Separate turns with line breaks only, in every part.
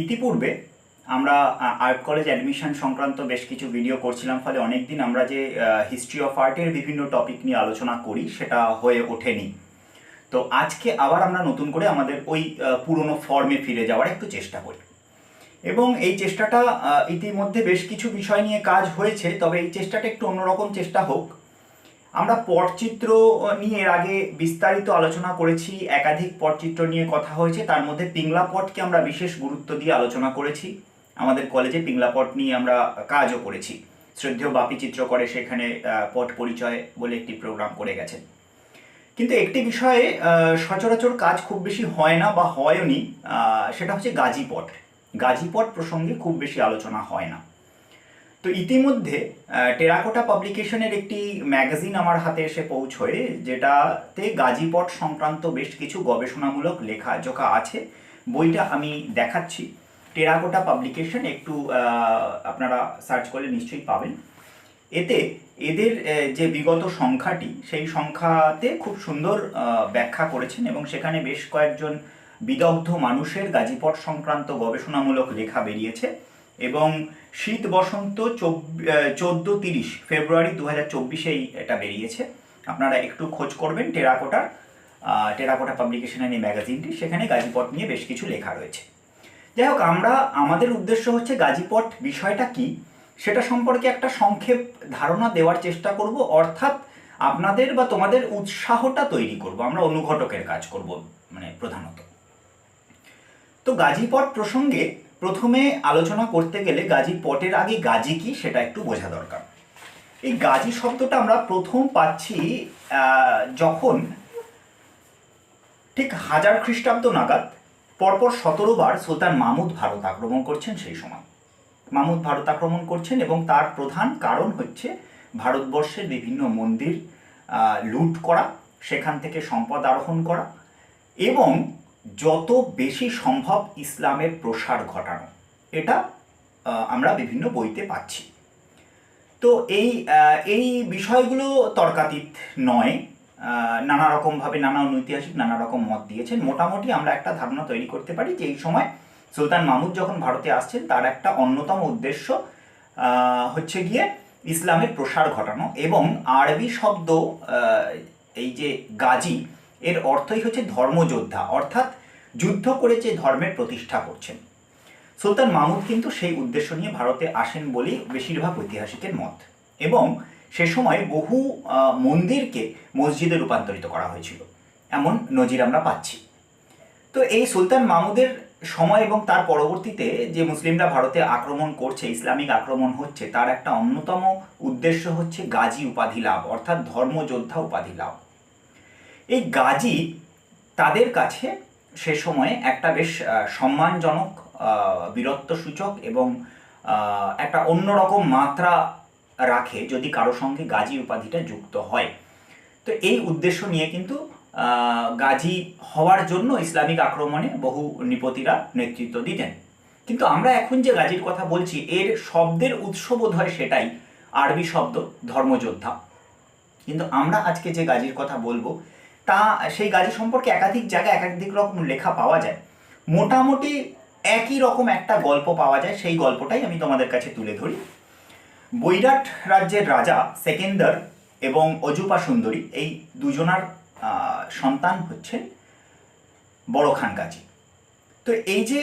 ইতিপূর্বে আমরা art college admission সংক্রান্ত বেশ কিছু ভিডিও করছিলাম, ফলে অনেক দিন আমরা যে হিস্ট্রি অফ আর্টের বিভিন্ন টপিক নিয়ে আলোচনা করি, সেটা হয়ে ওঠেনি। তো আজকে আবার আমরা নতুন করে আমাদের ওই পুরনো ফর্মে ফিরে যাওয়ার একটু চেষ্টা করি। এবং এই চেষ্টাটা ইতিমধ্যে বেশ কিছু বিষয় নিয়ে কাজ হয়েছে, তবে এই চেষ্টাটা একটু অন্যরকম চেষ্টা হোক। আমরা পটচিত্র নিয়ে এর আগে বিস্তারিত আলোচনা করেছি, একাধিক পটচিত্র নিয়ে কথা হয়েছে, তার মধ্যে পিংলা পটকে আমরা বিশেষ গুরুত্ব দিয়ে আলোচনা করেছি। আমাদের কলেজে পিংলা পট নিয়ে আমরা কাজও করেছি। শ্রদ্ধেয় বাপি চিত্র করে সেখানে পট পরিচয় বলে একটি প্রোগ্রাম করে গেছেন। কিন্তু একটি বিষয়ে সচরাচর কাজ খুব বেশি হয় না বা হয়নি সেটা হচ্ছে গাজীপট। গাজীপট প্রসঙ্গে খুব বেশি আলোচনা হয় না। তো ইতিমধ্যে টেরাকোটা পাবলিকেশনের একটি ম্যাগাজিন আমার হাতে এসে পৌঁছয়, যেটাতে গাজীপট সংক্রান্ত বেশ কিছু গবেষণামূলক লেখা জোখা আছে। বইটা আমি দেখাচ্ছি। টেরাকোটা পাবলিকেশন একটু আপনারা সার্চ করলে নিশ্চয়ই পাবেন। এতে এদের যে বিগত সংখ্যাটি, সেই সংখ্যাতে খুব সুন্দর ব্যাখ্যা করেছেন এবং সেখানে বেশ কয়েকজন বিদগ্ধ মানুষের গাজীপট সংক্রান্ত গবেষণামূলক লেখা বেরিয়েছে। এবং শীত বসন্ত চোদ্দ তিরিশ ফেব্রুয়ারি দু হাজার চব্বিশেই এটা বেরিয়েছে। আপনারা একটু খোঁজ করবেন টেরাকোটার টেরাকোটা পাবলিকেশনের এই ম্যাগাজিনটি। সেখানে গাজীপট নিয়ে বেশ কিছু লেখা রয়েছে। যাই হোক, আমরা, আমাদের উদ্দেশ্য হচ্ছে গাজীপট বিষয়টা কি? সেটা সম্পর্কে একটা সংক্ষেপ ধারণা দেওয়ার চেষ্টা করব। অর্থাৎ আপনাদের বা তোমাদের উৎসাহটা তৈরি করব। আমরা অনুঘটকের কাজ করব মানে প্রধানত। তো গাজীপট প্রসঙ্গে প্রথমে আলোচনা করতে গেলে গাজী পটের আগে গাজী কি সেটা একটু বোঝা দরকার। এই গাজী শব্দটা আমরা প্রথম পাচ্ছি যখন ঠিক হাজার খ্রিস্টাব্দ নাগাদ পরপর সতেরো বার সুলতান মাহমুদ ভারত আক্রমণ করছেন সেই সময়। মাহমুদ ভারত আক্রমণ করছেন এবং তার প্রধান কারণ হচ্ছে ভারতবর্ষের বিভিন্ন মন্দির লুট করা, সেখান থেকে সম্পদ আরোহণ করা এবং যত বেশি সম্ভব ইসলামের প্রসার ঘটানো। এটা আমরা বিভিন্ন বইতে পাচ্ছি। তো এই এই বিষয়গুলো তর্কাতীত নয়। নানা রকমভাবে নানা ঐতিহাসিক নানা রকম মত দিয়েছেন। মোটামুটি আমরা একটা ধারণা তৈরি করতে পারি যে এই সময় সুলতান মাহমুদ যখন ভারতে আসছেন, তার একটা অন্যতম উদ্দেশ্য হচ্ছে গিয়ে ইসলামের প্রসার ঘটানো এবং আরবি শব্দ এই যে গাজী এর অর্থই হচ্ছে ধর্মযোদ্ধা, অর্থাৎ যুদ্ধ করে যে ধর্মের প্রতিষ্ঠা করছেন। সুলতান মাহমুদ কিন্তু সেই উদ্দেশ্য নিয়ে ভারতে আসেন বলেই বেশিরভাগ ঐতিহাসিকের মত এবং সে সময় বহু মন্দিরকে মসজিদে রূপান্তরিত করা হয়েছিল। এমন নজির আমরা পাচ্ছি। তো এই সুলতান মাহমুদের সময় এবং তার পরবর্তীতে যে মুসলিমরা ভারতে আক্রমণ করছে, ইসলামিক আক্রমণ হচ্ছে, তার একটা অন্যতম উদ্দেশ্য হচ্ছে গাজী উপাধি লাভ, অর্থাৎ ধর্মযোদ্ধা উপাধি লাভ। এই গাজী তাদের কাছে সে সময়ে একটা বেশ সম্মানজনক বীরত্বসূচক এবং একটা অন্যরকম মাত্রা রাখে যদি কারও সঙ্গে গাজী উপাধিটা যুক্ত হয়। তো এই উদ্দেশ্য নিয়ে কিন্তু গাজী হওয়ার জন্য ইসলামিক আক্রমণে বহু নিপতিরা নেতৃত্ব দিতেন। কিন্তু আমরা এখন যে গাজীর কথা বলছি, এর শব্দের উৎস বোধ হয় সেটাই আরবি শব্দ ধর্মযোদ্ধা। কিন্তু আমরা আজকে যে গাজীর কথা বলব তা সেই গাজী সম্পর্কে একাধিক জায়গায় একাধিক রকম লেখা পাওয়া যায়। মোটামুটি একই রকম একটা গল্প পাওয়া যায়, সেই গল্পটাই আমি তোমাদের কাছে তুলে ধরি। বৈরাট রাজ্যের রাজা সেকেন্দার এবং অজুপা সুন্দরী, এই দুজনার সন্তান হচ্ছেন বড় খান গাজী। তো এই যে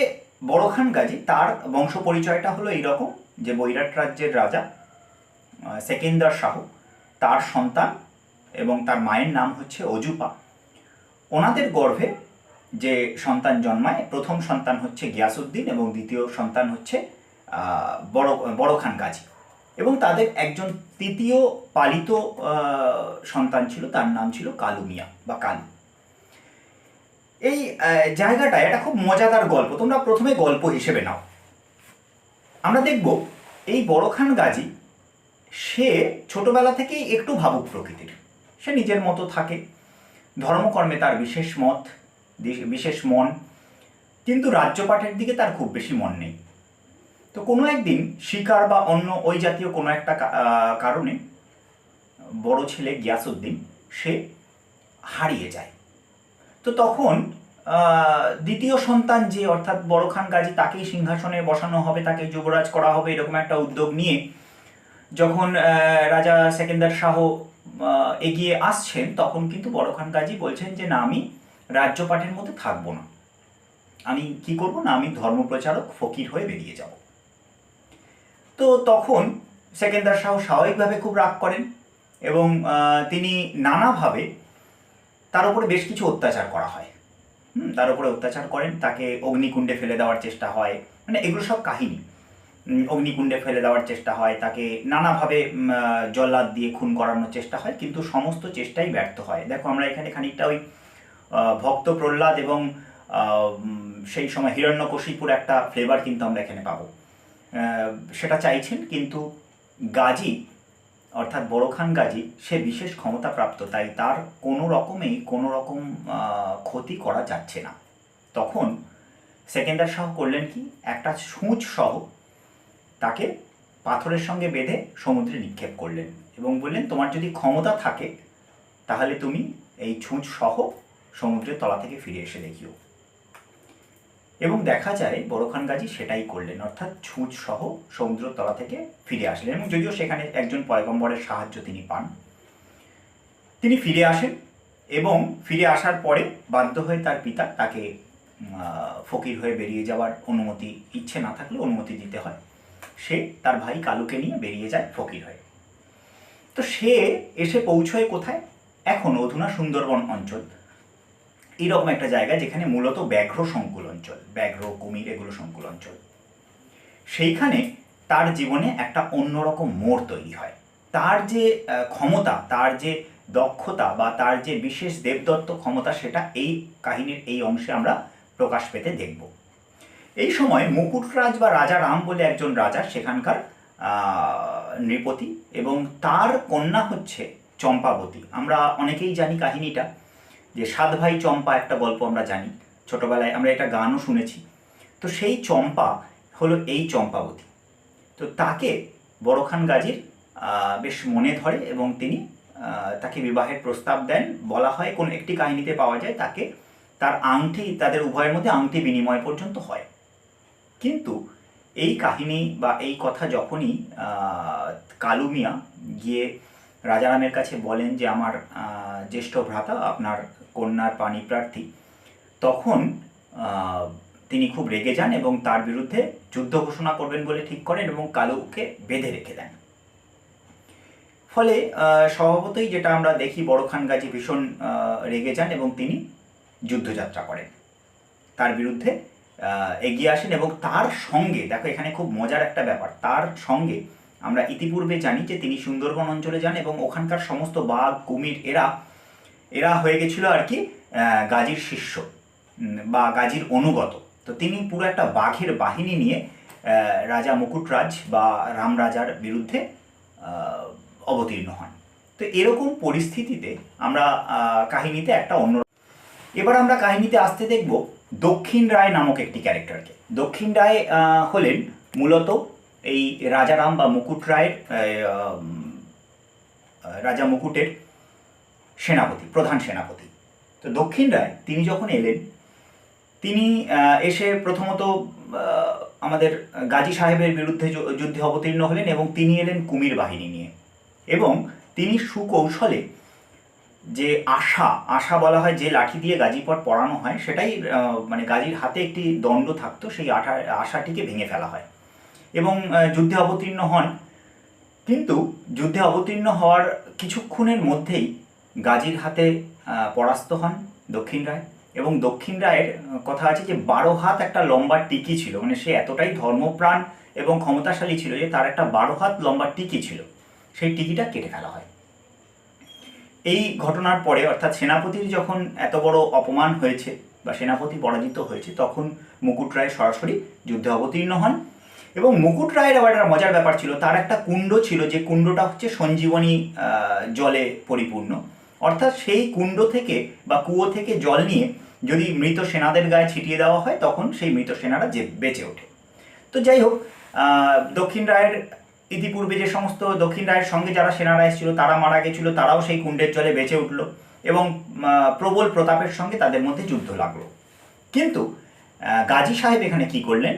বড় খান গাজী, তার বংশ পরিচয়টা হলো এইরকম যে বৈরাট রাজ্যের রাজা সেকেন্দার শাহ, তার সন্তান এবং তার মায়ের নাম হচ্ছে অজুপা। ওনাদের গর্ভে যে সন্তান জন্মায়, প্রথম সন্তান হচ্ছে গিয়াসুদ্দিন এবং দ্বিতীয় সন্তান হচ্ছে বড় বড় খান গাজী। এবং তাদের একজন তৃতীয় পালিত সন্তান ছিল, তার নাম ছিল কালু মিয়া বা কালু। এই জায়গাটা এটা খুব মজাদার গল্প, তোমরা প্রথমে গল্প হিসেবে নাও। আমরা দেখব, এই বড় খান গাজী, সে ছোটবেলা থেকেই একটু ভাবুক প্রকৃতির। সে নিজের মতো থাকে। ধর্মকর্মে তার বিশেষ মত বিশেষ মন। কিন্তু রাজ্যপাঠের দিকে তার খুব বেশি মন নেই। তো কোনো একদিন শিকার বা অন্য ওই জাতীয় কোনো একটা কারণে বড় ছেলে গিয়াসুদ্দিন সে হারিয়ে যায়। তো তখন দ্বিতীয় সন্তান যে অর্থাৎ বড় খান গাজী, তাকেই সিংহাসনে বসানো হবে, তাকে যুবরাজ করা হবে, এরকম একটা উদ্যোগ নিয়ে যখন রাজা সেকেন্দার শাহ এগিয়ে আসছেন, তখন কিন্তু বড় খান গাজী বলছেন যে, না, আমি রাজ্যপাঠের মধ্যে থাকব না। আমি কি করব? না, আমি ধর্মপ্রচারক ফকির হয়ে বেরিয়ে যাব। তো তখন সেকেন্দার শাহ স্বাভাবিকভাবে খুব রাগ করেন এবং তিনি নানাভাবে তার উপরে বেশ কিছু অত্যাচার করা হয়। তার উপরে অত্যাচার করেন, তাকে অগ্নিকুণ্ডে ফেলে দেওয়ার চেষ্টা হয় মানে এগুলো সব কাহিনী। অগ্নিকুণ্ডে ফেলে দেওয়ার চেষ্টা হয়, তাকে নানাভাবে জল্লাদ দিয়ে খুন করানোর চেষ্টা হয়, কিন্তু সমস্ত চেষ্টাই ব্যর্থ হয়। দেখো, আমরা এখানে খানিকটা ওই ভক্ত প্রহ্লাদ এবং সেই সময় হিরণ্যকশিপুর একটা ফ্লেভার কিন্তু আমরা এখানে পাবো। সেটা চাইছেন, কিন্তু গাজী, অর্থাৎ বড় খান গাজী, সে বিশেষ ক্ষমতাপ্রাপ্ত, তাই তার কোনো রকমেই কোনো রকম ক্ষতি করা যাচ্ছে না। তখন সেকেন্দার শাহ করলেন কি? একটা সূচ সহ তাকে পাথরের সঙ্গে বেঁধে সমুদ্রে নিক্ষেপ করলেন এবং বললেন, তোমার যদি ক্ষমতা থাকে, তাহলে তুমি এই ছুঁচ সহ সমুদ্রের তলা থেকে ফিরে এসে দেখিও। এবং দেখা যায়, বড়খান গাজী সেটাই করলেন, অর্থাৎ ছুঁচ সহ সমুদ্রের তলা থেকে ফিরে আসলেন এবং যদিও সেখানে একজন পয়গম্বরের সাহায্য তিনি পান। তিনি ফিরে আসেন এবং ফিরে আসার পরে বাধ্য হয়ে তার পিতা তাকে ফকির হয়ে বেরিয়ে যাওয়ার অনুমতি, ইচ্ছে না থাকলে অনুমতি দিতে হয়। সে তার ভাই কালুকে নিয়ে বেরিয়ে যায় ফকির হয়ে। তো সে এসে পৌঁছয় কোথায়? এখন অধুনা সুন্দরবন অঞ্চল। এরকম একটা জায়গা যেখানে মূলত ব্যাঘ্র সংকুল অঞ্চল, ব্যাঘ্র, কুমির এগুলো সংকুল অঞ্চল। সেইখানে তার জীবনে একটা অন্যরকম মোড় তৈরি হয়। তার যে ক্ষমতা, তার যে দক্ষতা বা তার যে বিশেষ দেবদত্ত ক্ষমতা, সেটা এই কাহিনীর এই অংশে আমরা প্রকাশ পেতে দেখব। এই সময় মুকুটরাজ বা রাজা রাম বলে একজন রাজা, সেখানকার নৃপতি এবং তার কন্যা হচ্ছে চম্পাবতী। আমরা অনেকেই জানি কাহিনীটা, যে সাত ভাই চম্পা একটা গল্প আমরা জানি। ছোটবেলায় আমরা এটা গানও শুনেছি। তো সেই চম্পা হলো এই চম্পাবতী। তো তাকে বড়খান গাজীর বেশ মনে ধরে এবং তিনি তাকে বিবাহের প্রস্তাব দেন। বলা হয় কোন একটি কাহিনীতে পাওয়া যায় তাকে, তার আংটি, তাদের উভয়ের মধ্যে আংটি বিনিময় পর্যন্ত হয়। কিন্তু এই কাহিনী বা এই কথা যখনই কালু মিয়া গিয়ে রাজারামের কাছে বলেন যে আমার জ্যেষ্ঠ ভ্রাতা, আপনার কন্যার পানি প্রার্থী, তখন তিনি খুব রেগে যান এবং তার বিরুদ্ধে যুদ্ধ ঘোষণা করবেন বলে ঠিক করেন এবং কালুকে বেঁধে রেখে দেন। ফলে স্বভাবতই যেটা আমরা দেখি, বড় খান গাজী ভীষণ রেগে যান এবং তিনি যুদ্ধযাত্রা করেন। তার বিরুদ্ধে এগিয়ে আসেন এবং তার সঙ্গে, দেখো এখানে খুব মজার একটা ব্যাপার, তার সঙ্গে আমরা ইতিপূর্বে জানি যে তিনি সুন্দরবন অঞ্চলে যান এবং ওখানকার সমস্ত বাঘ, কুমির, এরা এরা হয়ে গেছিল আর কি গাজীর শিষ্য বা গাজীর অনুগত। তো তিনি পুরো একটা বাঘের বাহিনী নিয়ে রাজা মুকুটরাজ বা রাম রাজার বিরুদ্ধে অবতীর্ণ হন। তো এরকম পরিস্থিতিতে আমরা কাহিনীতে একটা অন্য এবার আমরা কাহিনীতে আসতে দেখব দক্ষিণ রায় নামক একটি ক্যারেক্টারকে। দক্ষিণ রায় হলেন মূলত এই রাজারাম বা মুকুট রায়ের রাজা মুকুটের সেনাপতি, প্রধান সেনাপতি। তো দক্ষিণ রায়, তিনি যখন এলেন, তিনি এসে প্রথমত আমাদের গাজী সাহেবের বিরুদ্ধে যুদ্ধে অবতীর্ণ হলেন এবং তিনি এলেন কুমির বাহিনী নিয়ে। এবং তিনি সুকৌশলে যে আশা আশা বলা হয় যে লাঠি দিয়ে গাজীপট পড়ানো হয়, সেটাই মানে গাজীর হাতে একটি দণ্ড থাকতো, সেই আঠা, আশাটিকে ভেঙে ফেলা হয়। এবং যুদ্ধে অবতীর্ণ হন। কিন্তু যুদ্ধে অবতীর্ণ হওয়ার কিছুক্ষণের মধ্যেই গাজীর হাতে পরাস্ত হন দক্ষিণ রায়। এবং দক্ষিণ রায়ের কথা আছে যে বারো হাত একটা লম্বা টিকি ছিল মানে সে এতটাই ধর্মপ্রাণ এবং ক্ষমতাশালী ছিল যে তার একটা বারো হাত লম্বা টিকি ছিল। সেই টিকিটা কেটে ফেলা হয়। এই ঘটনার পরে, অর্থাৎ সেনাপতির যখন এত বড় অপমান হয়েছে বা সেনাপতি পরাজিত হয়েছে, তখন মুকুট রায় সরাসরি যুদ্ধে অবতীর্ণ হন। এবং মুকুট রায়ের আবার একটা মজার ব্যাপার ছিল, তার একটা কুণ্ড ছিল যে কুণ্ডটা হচ্ছে সঞ্জীবনী জলে পরিপূর্ণ। অর্থাৎ সেই কুণ্ড থেকে বা কুয়ো থেকে জল নিয়ে যদি মৃত সেনাদের গায়ে ছিটিয়ে দেওয়া হয়, তখন সেই মৃত সেনারা যে বেঁচে ওঠে। তো যাই হোক দক্ষিণ রায়ের ইতিপূর্বে যে সমস্ত দক্ষিণ রায়ের সঙ্গে যারা সেনারা এসেছিল তারা মারা গেছিল, তারাও সেই কুণ্ডের জলে বেঁচে উঠল এবং প্রবল প্রতাপের সঙ্গে তাদের মধ্যে যুদ্ধ লাগল। কিন্তু গাজী সাহেব এখানে কি করলেন?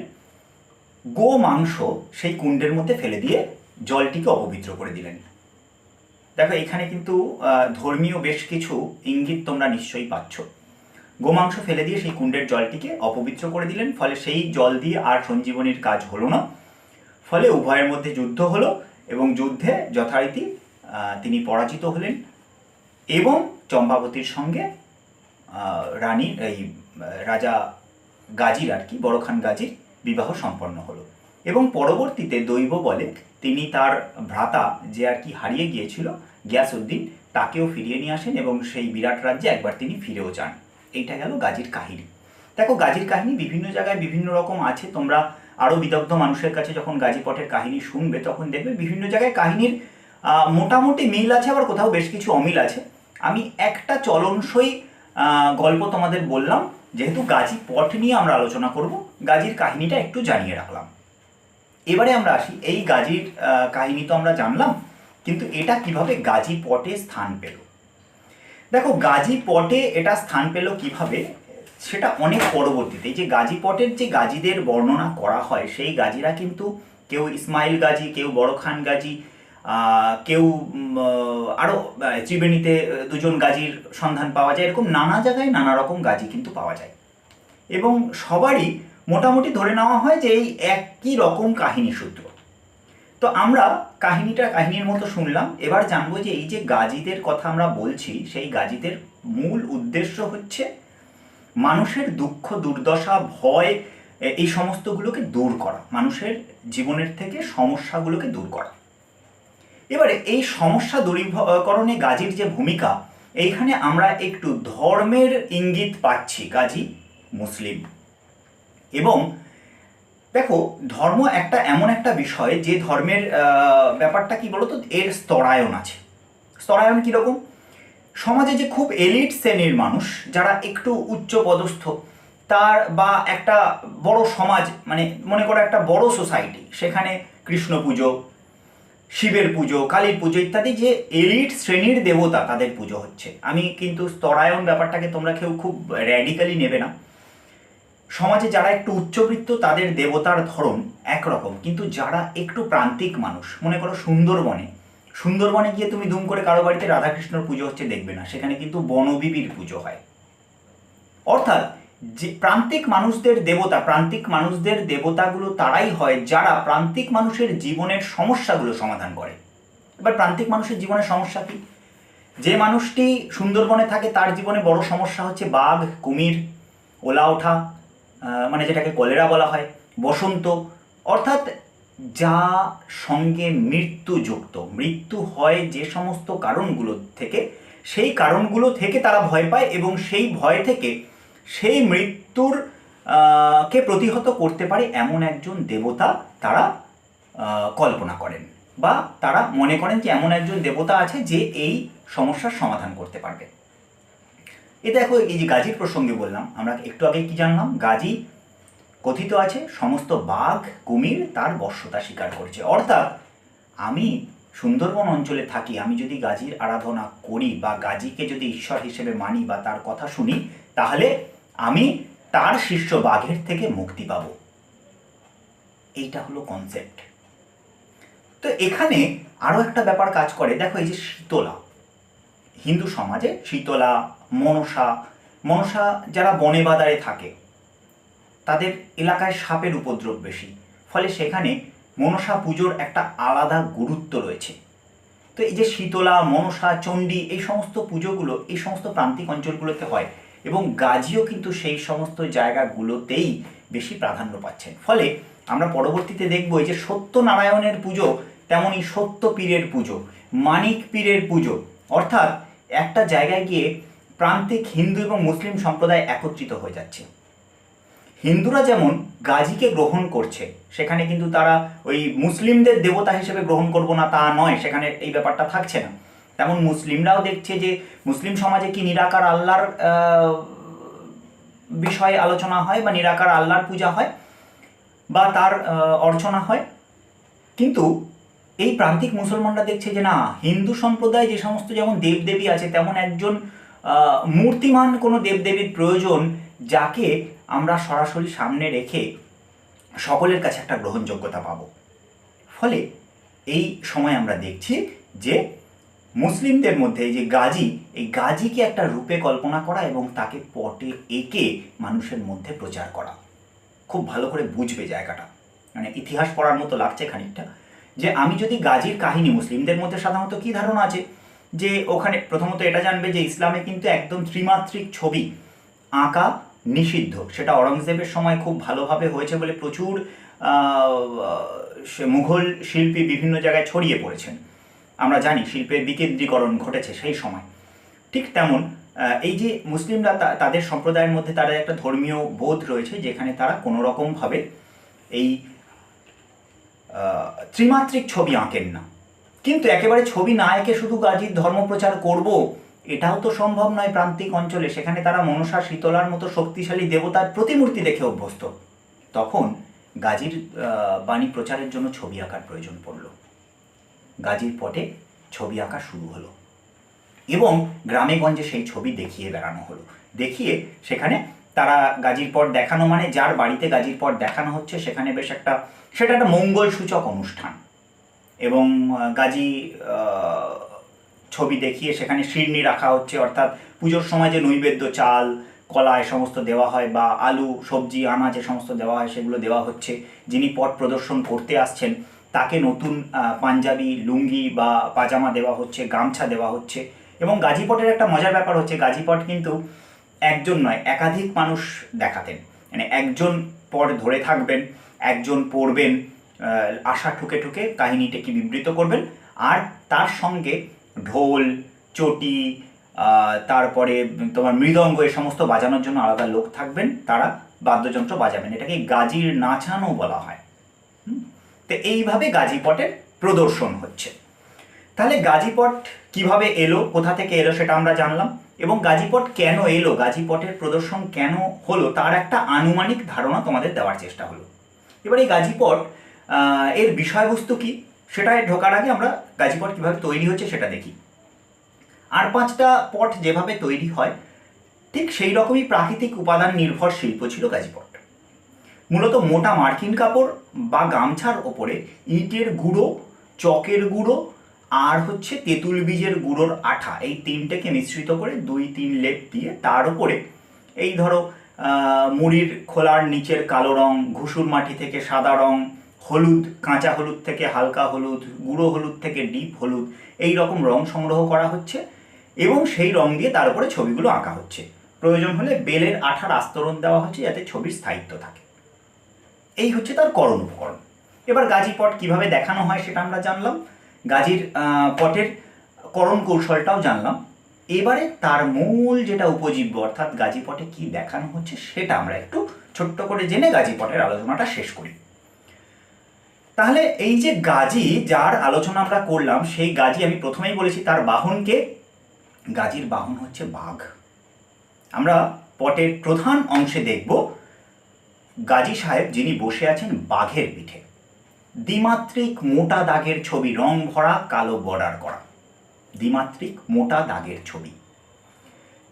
গো মাংস সেই কুণ্ডের মধ্যে ফেলে দিয়ে জলটিকে অপবিত্র করে দিলেন। দেখো, এখানে কিন্তু ধর্মীয় বেশ কিছু ইঙ্গিত তোমরা নিশ্চয়ই পাচ্ছ। গোমাংস ফেলে দিয়ে সেই কুণ্ডের জলটিকে অপবিত্র করে দিলেন, ফলে সেই জল দিয়ে আর সঞ্জীবনীর কাজ হলো না। ফলে উভয়ের মধ্যে যুদ্ধ হলো এবং যুদ্ধে যথারীতি তিনি পরাজিত হলেন এবং চম্পাবতীর সঙ্গে আহ, রানী এই রাজা গাজীর আর কি বড় খান গাজীর বিবাহ সম্পন্ন হলো। এবং পরবর্তীতে দৈব বলে তিনি তার ভ্রাতা যে আর কি হারিয়ে গিয়েছিল গিয়াসউদ্দিন তাকেও ফিরিয়ে নিয়ে আসেন এবং সেই বিরাট রাজ্যে একবার তিনি ফিরেও যান। এইটা গেল গাজীর কাহিনী। দেখো গাজীর কাহিনী বিভিন্ন জায়গায় বিভিন্ন রকম আছে। তোমরা আরও বিদগ্ধ মানুষের কাছে যখন গাজীপটের কাহিনী শুনবে, তখন দেখবে বিভিন্ন জায়গায় কাহিনীর মোটামুটি মিল আছে, আবার কোথাও বেশ কিছু অমিল আছে। আমি একটা চলনসই গল্প তোমাদের বললাম, যেহেতু গাজী পট নিয়ে আমরা আলোচনা করব, গাজীর কাহিনীটা একটু জানিয়ে রাখলাম। এবারে আমরা আসি, এই গাজীর কাহিনী তো আমরা জানলাম, কিন্তু এটা কীভাবে গাজী পটে স্থান পেল? দেখো গাজী পটে এটা স্থান পেল কীভাবে? সেটা অনেক পরবর্তীতে এই যে গাজী পটের যে গাজীদের বর্ণনা করা হয় সেই গাজীরা কিন্তু কেউ ইসমাইল গাজী কেউ বড় খান গাজী কেউ উম, আহ, আরও আহ, ত্রিবেণীতে দুজন গাজীর সন্ধান পাওয়া যায় এরকম নানা জায়গায় নানা রকম গাজী কিন্তু পাওয়া যায়। এবং সবারই মোটামুটি ধরে নেওয়া হয় যে এই একই রকম কাহিনী সূত্র। তো আমরা কাহিনীটা কাহিনীর মতো শুনলাম এবার জানব যে এই যে গাজীদের কথা আমরা বলছি সেই গাজীদের মূল উদ্দেশ্য হচ্ছে মানুষের দুঃখ, দুর্দশা, ভয় এই সমস্তগুলোকে দূর করা। মানুষের জীবনের থেকে সমস্যাগুলোকে দূর করা। এবারে এই সমস্যা দূরীকরণে গাজীর যে ভূমিকা, এইখানে আমরা একটু ধর্মের ইঙ্গিত পাচ্ছি, গাজী মুসলিম। এবং দেখো, ধর্ম একটা এমন একটা বিষয়, যে ধর্মের ব্যাপারটা কি বলতো? এর স্তরায়ন আছে। স্তরায়ন কীরকম? সমাজে যে খুব এলিট শ্রেণির মানুষ, যারা একটু উচ্চ পদস্থ তার বা একটা বড় সমাজ মানে মনে করো একটা বড় সোসাইটি সেখানে কৃষ্ণ পুজো, শিবের পুজো, কালীর পুজো ইত্যাদি যে এলিট শ্রেণির দেবতা তাদের পুজো হচ্ছে। আমি কিন্তু স্তরায়ন ব্যাপারটাকে তোমরা কেউ খুব র্যাডিক্যালি নেবে না। সমাজে যারা একটু উচ্চবৃত্ত, তাদের দেবতার ধরন একরকম। কিন্তু যারা একটু প্রান্তিক মানুষ, মনে করো সুন্দরবনে সুন্দরবনে গিয়ে তুমি দুম করে কারও বাড়িতে রাধাকৃষ্ণর পুজো হচ্ছে দেখবে না, সেখানে কিন্তু বনবিবির পুজো হয়। অর্থাৎ যে প্রান্তিক মানুষদের দেবতা, প্রান্তিক মানুষদের দেবতাগুলো তারাই হয় যারা প্রান্তিক মানুষের জীবনের সমস্যাগুলো সমাধান করে। এবার প্রান্তিক মানুষের জীবনের সমস্যা কি? যে মানুষটি সুন্দরবনে থাকে তার জীবনে বড় সমস্যা হচ্ছে বাঘ, কুমির, ওলা ওঠা মানে যেটাকে কলেরা বলা হয়, বসন্ত। অর্থাৎ যা সঙ্গে মৃত্যু যুক্ত মৃত্যু হয় যে সমস্ত কারণগুলো থেকে, সেই কারণগুলো থেকে তারা ভয় পায় এবং সেই ভয় থেকে সেই মৃত্যুর কে প্রতিহত করতে পারে এমন একজন দেবতা তারা কল্পনা করেন। বা তারা মনে করেন যে এমন একজন দেবতা আছে যে এই সমস্যার সমাধান করতে পারবে। এ দেখো এই যে গাজীর প্রসঙ্গে বললাম, আমরা একটু আগে কি জানলাম? গাজী কথিত আছে, সমস্ত বাঘ, কুমির তার বশ্যতা স্বীকার করেছে। অর্থাৎ, আমি সুন্দরবন অঞ্চলে থাকি, আমি যদি গাজীর আরাধনা করি বা গাজীকে যদি ঈশ্বর হিসেবে মানি বা তার কথা শুনি, তাহলে আমি তার শিষ্য বাঘের থেকে মুক্তি পাব। এইটা হলো কনসেপ্ট তো এখানে আরও একটা ব্যাপার কাজ করে। দেখো, এই যে শীতলা। হিন্দু সমাজে শীতলা, মনসা মনসা যারা বনে বাদারে থাকে তাদের এলাকায় সাপের উপদ্রব বেশি। ফলে সেখানে মনসা পুজোর একটা আলাদা গুরুত্ব রয়েছে। তো এই যে শীতলা, মনসা, চণ্ডী এই সমস্ত পুজোগুলো, এই সমস্ত প্রান্তিক অঞ্চলগুলোতে হয় এবং গাজীও কিন্তু সেই সমস্ত জায়গাগুলোতেই বেশি প্রাধান্য পাচ্ছেন। ফলে আমরা পরবর্তীতে দেখব এই যে সত্যনারায়ণের পুজো তেমনই সত্য পীরের পুজো, মানিক পীরের পুজো। অর্থাৎ একটা জায়গায় গিয়ে প্রান্তিক হিন্দু এবং মুসলিম সম্প্রদায় একত্রিত হয়ে যাচ্ছে। হিন্দুরা যেমন গাজীকে গ্রহণ করছে, সেখানে কিন্তু তারা ওই মুসলিমদের দেবতা হিসেবে গ্রহণ করব না তা নয়, সেখানে এই ব্যাপারটা থাকছে না। তেমন মুসলিমরাও দেখছে যে, মুসলিম সমাজে কি নিরাকার আল্লাহর বিষয়ে আলোচনা হয় বা নিরাকার আল্লাহর পূজা হয় বা তার অর্চনা হয়? কিন্তু এই প্রান্তিক মুসলমানরা দেখছে যে না, হিন্দু সম্প্রদায় যে সমস্ত যেমন দেবদেবী আছে, তেমন একজন মূর্তিমান কোনো দেবদেবীর প্রয়োজন যাকে আমরা সরাসরি সামনে রেখে সকলের কাছে একটা গ্রহণযোগ্যতা পাবো। ফলে এই সময় আমরা দেখছি যে মুসলিমদের মধ্যে যে গাজী, এই গাজীকে একটা রূপে কল্পনা করা এবং তাকে পটে এঁকে মানুষের মধ্যে প্রচার করা। খুব ভালো করে বুঝবে জায়গাটা। মানে ইতিহাস পড়ার মতো লাগছে খানিকটা। যে আমি যদি গাজীর কাহিনী, মুসলিমদের মধ্যে সাধারণত কী ধারণা আছে? যে ওখানে প্রথমত এটা জানবে যে ইসলামে কিন্তু একদম ত্রিমাত্রিক ছবি, আঁকা নিষিদ্ধ। সেটা অরঙ্গজেবের সময় খুব ভালোভাবে হয়েছে বলে প্রচুর মুঘল শিল্পী বিভিন্ন জায়গায় ছড়িয়ে পড়েছেন। আমরা জানি শিল্পের বিকেন্দ্রীকরণ ঘটেছে সেই সময়। ঠিক তেমন এই যে মুসলিমরা তাদের সম্প্রদায়ের মধ্যে তারা একটা ধর্মীয় বোধ রয়েছে যেখানে তারা কোনো রকমভাবে এই ত্রিমাত্রিক ছবি আঁকেন না। কিন্তু একেবারে ছবি না এঁকে শুধু গাজীর ধর্মপ্রচার করব এটাও তো সম্ভব নয় প্রান্তিক অঞ্চলে, সেখানে তারা মনসা শীতলার মতো শক্তিশালী দেবতার প্রতিমূর্তি দেখে অভ্যস্ত। তখন গাজীর বাণী প্রচারের জন্য ছবি আঁকার প্রয়োজন পড়ল। গাজীর পটে ছবি আঁকা শুরু হলো এবং গ্রামে গঞ্জে সেই ছবি দেখিয়ে বেড়ানো হলো। দেখিয়ে সেখানে তারা গাজীর পট দেখানো মানে যার বাড়িতে গাজীর পট দেখানো হচ্ছে, সেখানে বেশ একটা, সেটা একটা মঙ্গল সূচক অনুষ্ঠান। এবং গাজী ছবি দেখিয়ে সেখানে শিরনি রাখা হচ্ছে, অর্থাৎ পুজোর সময় যে নৈবেদ্য, চাল, কলা এ সমস্ত দেওয়া হয় বা আলু, সবজি, আনাজ এ সমস্ত দেওয়া হয়, সেগুলো দেওয়া হচ্ছে। যিনি পট প্রদর্শন করতে আসছেন, তাকে নতুন পাঞ্জাবি, লুঙ্গি বা পাজামা দেওয়া হচ্ছে, গামছা দেওয়া হচ্ছে। এবং গাজীপটের একটা মজার ব্যাপার হচ্ছে, গাজীপট কিন্তু একজন নয়, একাধিক মানুষ দেখাতেন। মানে একজন পট ধরে থাকবেন, একজন পড়বেন আশা ঠুকে ঠুকে কাহিনীটাকে বিবৃত করবেন। আর তার সঙ্গে ঢোল, চটি তারপরে তোমার মৃদঙ্গ এ সমস্ত বাজানোর জন্য আলাদা লোক থাকবেন। তারা বাদ্যযন্ত্র বাজাবেন। এটাকে গাজির নাচানো বলা হয়? তো এইভাবে গাজীপটের প্রদর্শন হচ্ছে। তাহলে গাজীপট কীভাবে এলো, কোথা থেকে এলো সেটা আমরা জানলাম। এবং গাজীপট কেন এলো, গাজীপটের প্রদর্শন কেন হলো, তার একটা আনুমানিক ধারণা তোমাদের দেওয়ার চেষ্টা হলো। এবার এই গাজীপট এর বিষয়বস্তু কি, সেটায় ঢোকার আগে আমরা গাজীপট কীভাবে তৈরি হচ্ছে সেটা দেখি। আর পাঁচটা পট যেভাবে তৈরি হয়, ঠিক সেই রকমই প্রাকৃতিক উপাদান নির্ভর শিল্প ছিল গাজীপট মূলত মোটা মার্কিন কাপড় বা গামছার ওপরে ইটের গুঁড়ো, চকের গুঁড়ো, আর হচ্ছে তেঁতুল বীজের গুঁড়োর আঠা, এই তিনটেকে মিশ্রিত করে দুই তিন লেপ দিয়ে তার উপরে এই ধরো মুড়ির খোলার নিচের কালো রং ঘুষুর মাটি থেকে সাদা রং হলুদ, কাঁচা হলুদ থেকে হালকা হলুদ, গুঁড়ো হলুদ থেকে ডিপ হলুদ, এই রকম রং সংগ্রহ করা হচ্ছে এবং সেই রং দিয়ে তার উপরে ছবিগুলো আঁকা হচ্ছে। প্রয়োজন হলে বেলের আঠার আস্তরণ দেওয়া হচ্ছে যাতে ছবির স্থায়িত্ব থাকে। এই হচ্ছে তার করণ উপকরণ। এবার গাজী পট কীভাবে দেখানো হয় সেটা আমরা জানলাম। গাজীর পটের করণ কৌশলটাও জানলাম। এবারে তার মূল যেটা উপজীব্য, অর্থাৎ গাজী পটে কি দেখানো হচ্ছে সেটা আমরা একটু ছোট্ট করে জেনে গাজী পটের আলোচনাটা শেষ করি। তাহলে এই যে গাজী যার আলোচনা আমরা করলাম, সেই গাজী আমি প্রথমেই বলেছি তার বাহনকে। গাজীর বাহন হচ্ছে বাঘ। আমরা পটের প্রধান অংশে দেখব, গাজী সাহেব যিনি বসে আছেন বাঘের পিঠে। দ্বিমাত্রিক মোটা দাগের ছবি, রং ভরা, কালো বর্ডার করা। দ্বিমাত্রিক মোটা দাগের ছবি।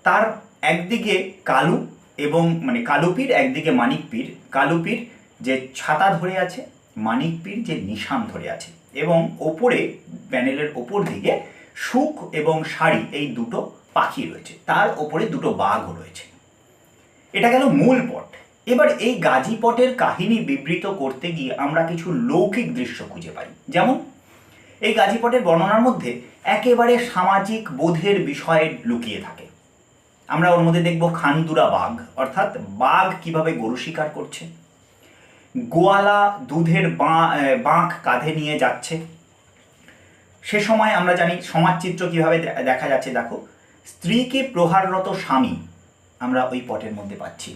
তার একদিকে কালু এবং মানে কালুপীর, একদিকে মানিকপীর। কালুপীর যে ছাতা ধরে আছে মানিকপীর যে নিশান ধরে আছে এবং ওপরে প্যানেলের ওপর দিকে সুখ এবং শাড়ি এই দুটো পাখি রয়েছে। তার ওপরে দুটো বাঘও রয়েছে। এটা গেল মূল পট। এবার এই গাজী পটের কাহিনী বিবৃত করতে গিয়ে আমরা কিছু লৌকিক দৃশ্য খুঁজে পাই। যেমন, এই গাজী পটের বর্ণনার মধ্যে একেবারে সামাজিক বোধের বিষয়ে লুকিয়ে থাকে। আমরা ওর মধ্যে দেখব খানদুরা বাঘ, অর্থাৎ বাঘ কীভাবে গরু শিকার করছে। গোয়ালা দুধের বাঁক কাঁধে নিয়ে যাচ্ছে। সে সময় আমরা জানি সমাজচিত্র কীভাবে দেখা যাচ্ছে, দেখো। স্ত্রীকে প্রহাররত স্বামী আমরা ওই পটের মধ্যে পাচ্ছি।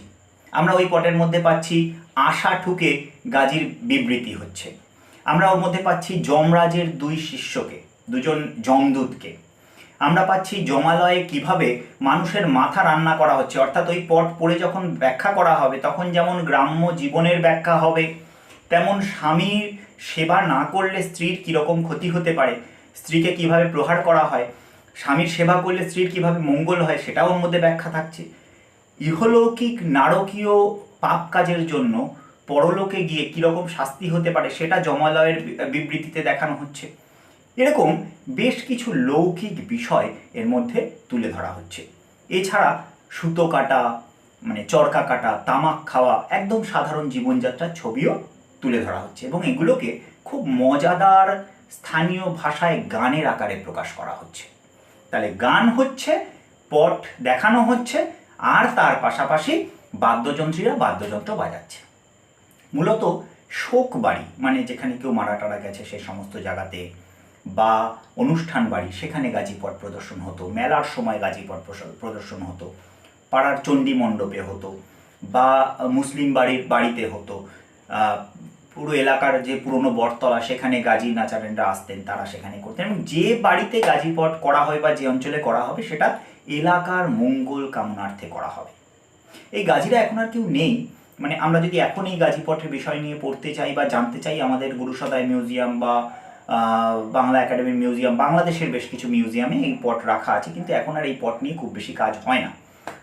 আমরা ওই পটের মধ্যে পাচ্ছি আশা ঠুকে গাজীর বিবৃতি হচ্ছে। আমরা ওর মধ্যে পাচ্ছি যমরাজের দুই শিষ্যকে, দুজন যমদূতকে। আমরা পাচ্ছি জমালয়ে কীভাবে মানুষের মাথা রান্না করা হচ্ছে। অর্থাৎ ওই পট পড়ে যখন ব্যাখ্যা করা হবে, তখন যেমন গ্রাম্য জীবনের ব্যাখ্যা হবে, তেমন স্বামীর সেবা না করলে স্ত্রীর কীরকম ক্ষতি হতে পারে, স্ত্রীকে কীভাবে প্রহার করা হয়, স্বামীর সেবা করলে স্ত্রীর কীভাবে মঙ্গল হয়, সেটাও ওর মধ্যে ব্যাখ্যা থাকছে। ইহলৌকিক, নারকীয় পাপ কাজের জন্য পরলোকে গিয়ে কীরকম শাস্তি হতে পারে, সেটা জমালয়ের বিবৃতিতে দেখানো হচ্ছে। এরকম বেশ কিছু লৌকিক বিষয় এর মধ্যে তুলে ধরা হচ্ছে। এছাড়া সুতো কাটা মানে চরকা কাটা, তামাক খাওয়া, একদম সাধারণ জীবনযাত্রার ছবিও তুলে ধরা হচ্ছে এবং এগুলোকে খুব মজাদার স্থানীয় ভাষায় গানের আকারে প্রকাশ করা হচ্ছে। তাহলে গান হচ্ছে, পট দেখানো হচ্ছে, আর তার পাশাপাশি বাদ্যযন্ত্রীরা বাদ্যযন্ত্র বাজাচ্ছে। মূলত শোক বাড়ি মানে যেখানে কেউ মারা টারা গেছে সে সমস্ত জায়গাতে বা অনুষ্ঠান বাড়ি, সেখানে গাজিপট প্রদর্শন হতো, মেলার সময় গাজিপট প্রদর্শন হতো, পাড়ার চণ্ডী মণ্ডপে হতো বা মুসলিম বাড়ির বাড়িতে হতো। পুরো এলাকার যে পুরনো বটতলা, সেখানে গাজী নাচারেনরা আসতেন, তারা সেখানে করতেন এবং যে বাড়িতে গাজিপট করা হয় বা যে অঞ্চলে করা হবে, সেটা এলাকার মঙ্গল কামনার্থে করা হবে। এই গাজীরা এখন আর কেউ নেই। মানে আমরা যদি এখন এই গাজীপটের বিষয় নিয়ে পড়তে চাই বা জানতে চাই, আমাদের গুরুসদায় মিউজিয়াম বা বাংলা একাডেমি মিউজিয়াম, বাংলাদেশের বেশ কিছু মিউজিয়ামে এই পট রাখা আছে, কিন্তু এখন আর এই পট নিয়ে খুব বেশি কাজ হয় না।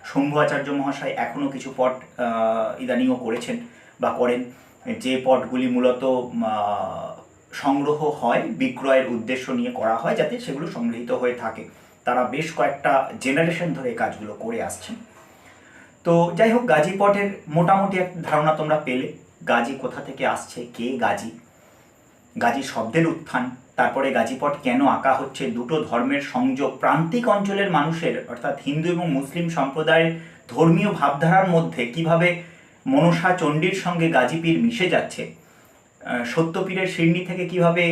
শম্ভু আচার্য মহাশয় এখনও কিছু পট ইদানিংও করেছেন বা করেন। যে পটগুলি মূলত সংগ্রহ হয়, বিক্রয়ের উদ্দেশ্য নিয়ে করা হয়, যাতে সেগুলো সংগৃহীত হয়ে থাকে। তারা বেশ কয়েকটা জেনারেশন ধরে কাজগুলো করে আসছেন। তো যাই হোক গাজী পটের মোটামুটি এক ধারণা তোমরা পেলে। গাজী কোথা থেকে আসছে, কে গাজী? গাজী শব্দের উত্থান, তারপরে গাজীপট কেন আঁকা হচ্ছে দুটো ধর্মের সংযোগ? প্রান্তিক অঞ্চলের মানুষের, অর্থাৎ হিন্দু এবং মুসলিম সম্প্রদায়ের ধর্মীয় ভাবধারার মধ্যে কীভাবে মনসা চণ্ডীর সঙ্গে গাজীপীর মিশে যাচ্ছে? সত্যপীরের শিরনি থেকে কীভাবে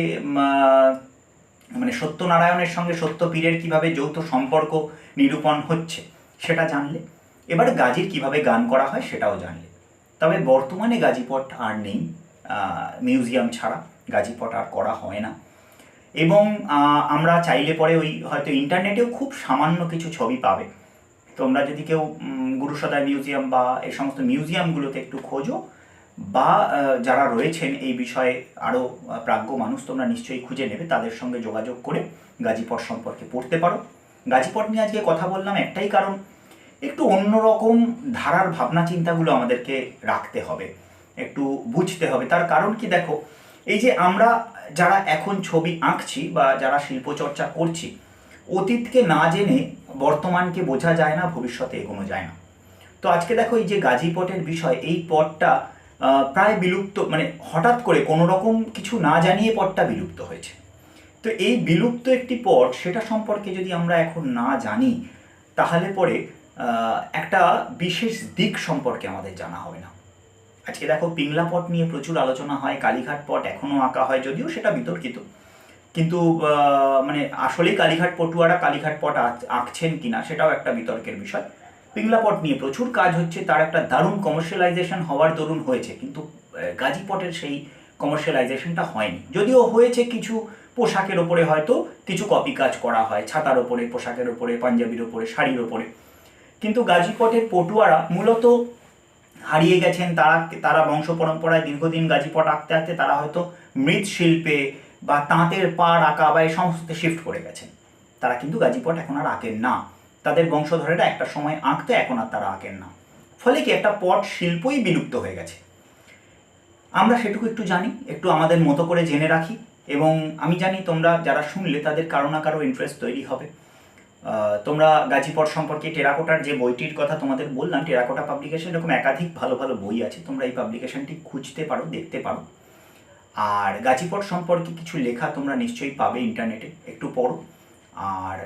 মানে সত্যনারায়ণের সঙ্গে সত্যপীরের কীভাবে যৌথ সম্পর্ক নিরূপণ হচ্ছে, সেটা জানলে। এবার গাজীর কীভাবে গান করা হয় সেটাও জানলে। তবে বর্তমানে গাজীপট আর নেই মিউজিয়াম ছাড়া। গাজীপট আর করা হয় না। এবং আমরা চাইলে পরে ওই হয়তো ইন্টারনেটেও খুব সামান্য কিছু ছবি পাবে। তোমরা যদি কেউ গুরুসদায় মিউজিয়াম বা এই সমস্ত মিউজিয়ামগুলোতে একটু খোঁজো বা যারা রয়েছেন এই বিষয়ে আরও প্রাজ্ঞ মানুষ তোমরা নিশ্চয়ই খুঁজে নেবে, তাদের সঙ্গে যোগাযোগ করে গাজীপট সম্পর্কে পড়তে পারো। গাজীপট নিয়ে আজকে কথা বললাম একটাই কারণ, একটু অন্যরকম ধারার ভাবনা চিন্তাগুলো আমাদেরকে রাখতে হবে, একটু বুঝতে হবে। তার কারণ কি দেখো এই যে আমরা যারা এখন ছবি আঁকছি বা যারা শিল্পচর্চা করছি, অতীতকে না জেনে বর্তমানকে বোঝা যায় না, ভবিষ্যতে এগোনো যায় না। তো আজকে দেখো এই যে গাজী পটের বিষয়, এই পটটা প্রায় বিলুপ্ত মানে হঠাৎ করে কোনো রকম কিছু না জানিয়ে পটটা বিলুপ্ত হয়েছে। তো এই বিলুপ্ত একটি পট, সেটা সম্পর্কে যদি আমরা এখন না জানি, তাহলে পরে একটা বিশেষ দিক সম্পর্কে আমাদের জানা হবে না। আজকে দেখো, পিংলা পট নিয়ে প্রচুর আলোচনা হয়, কালীঘাট পট এখনও আঁকা হয়, যদিও সেটা বিতর্কিত। কিন্তু মানে আসলেই কালীঘাট পটুয়ারা কালীঘাট পট আঁক- আঁকছেন কিনা সেটাও একটা বিতর্কের বিষয়। পিংলা পট নিয়ে প্রচুর কাজ হচ্ছে, তার একটা দারুণ কমার্শিয়ালাইজেশন হওয়ার দরুন হয়েছে, কিন্তু গাজী পটের সেই কমার্শিয়ালাইজেশনটা হয়নি। যদিও হয়েছে কিছু পোশাকের ওপরে হয়তো কিছু কপি কাজ করা হয়, ছাতার ওপরে, পোশাকের ওপরে, পাঞ্জাবির ওপরে, শাড়ির ওপরে। কিন্তু গাজীপটের পটুয়ারা মূলত হারিয়ে গেছেন তারা তারা বংশ পরম্পরায় দীর্ঘদিন গাজীপট আঁকতে আঁকতে তারা হয়তো মৃৎশিল্পে বা তাঁতের পাড় আঁকা বা এই সমস্ত শিফট করে গেছেন। তারা কিন্তু গাজীপট এখন আর আঁকেন না। তাদের বংশধরেরা একটা সময় আঁকতে এখন আর তারা আঁকেন না। ফলে কি একটা পট শিল্পই বিলুপ্ত হয়ে গেছে। আমরা সেটুকু একটু জানি, একটু আমাদের মতো করে জেনে রাখি এবং আমি জানি তোমরা যারা শুনলে তাদের কারও না কারও ইন্টারেস্ট তৈরি হবে। তোমরা গাজীপট সম্পর্কে টেরাকোটার যে বইটির কথা তোমাদের বললাম, টেরাকোটা পাবলিকেশন এরকম একাধিক ভালো ভালো বই আছে, তোমরা এই পাবলিকেশনটি খুঁজতে পারো, দেখতে পারো। আর গাজীপট সম্পর্কে কিছু লেখা তোমরা নিশ্চয়ই পাবে ইন্টারনেটে একটু পড়ো। আর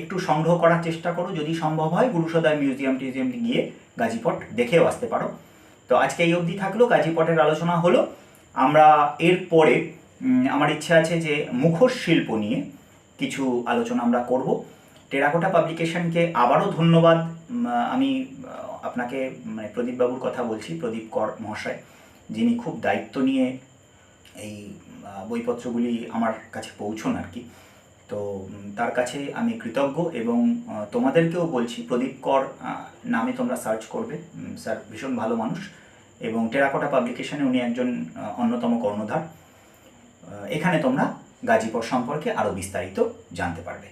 একটু সংগ্রহ করার চেষ্টা করো, যদি সম্ভব হয়, গুরুসদয় মিউজিয়াম টিউজিয়াম গিয়ে গাজীপট দেখেও আসতে পারো। তো আজকে এই অবধি থাকল গাজীপটের আলোচনা হলো। আমরা এর পরে আমার ইচ্ছা আছে যে মুখোশ শিল্প নিয়ে কিছু আলোচনা আমরা করব। টেরাকোটা পাবলিকেশনকে আবারও ধন্যবাদ। আমি আপনাকে মানে প্রদীপবাবুর কথা বলছি, প্রদীপ কর মহাশয়, যিনি খুব দায়িত্ব নিয়ে এই বইপত্রগুলি আমার কাছে পৌঁছন আর কি। তো তার কাছে আমি কৃতজ্ঞ এবং তোমাদেরকেও বলছি, প্রদীপ কর নামে তোমরা সার্চ করবে। স্যার ভীষণ ভালো মানুষ এবং টেরাকোটা পাবলিকেশনে উনি একজন অন্যতম কর্ণধার। এখানে তোমরা গাজীপুর সম্পর্কে আরও বিস্তারিত জানতে পারবে।